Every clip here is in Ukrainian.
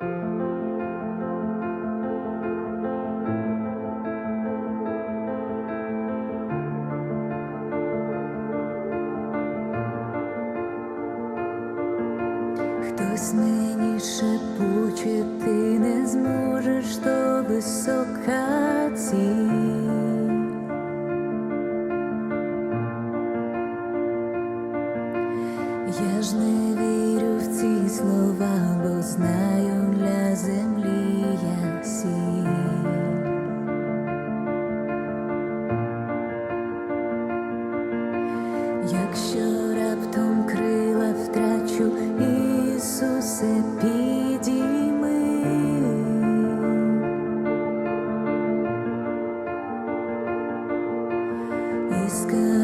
Хтось мені шепоче, ти не зможеш, то висока ціль.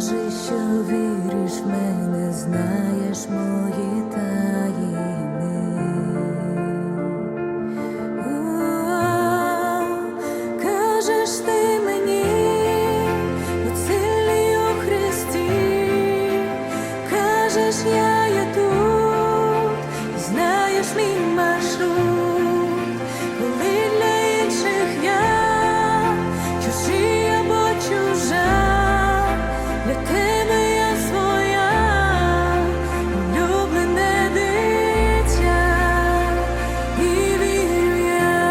Скажи, що віриш в мене, знаєш мої таїни. Для тебе я своя, улюблене дитя, і вірю я,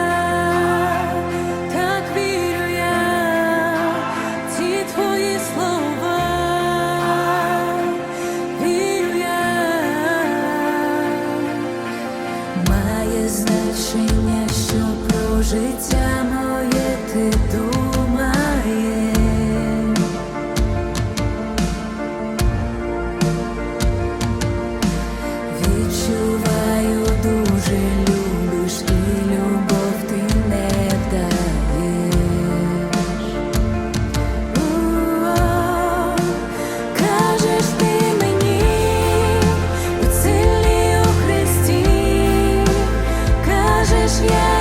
так вірю я, ці твої слова, вірю я. Має значення, що про життя моє ти думаєш. yeah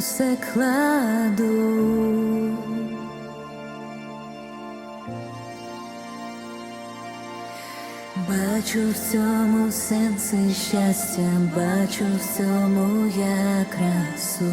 усе кладу. Бачу в цьому сенси щастя, бачу в цьому я красу.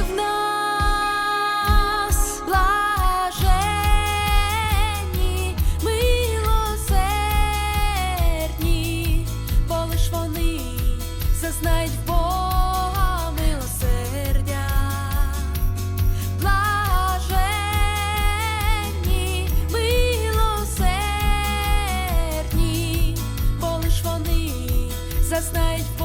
заснають в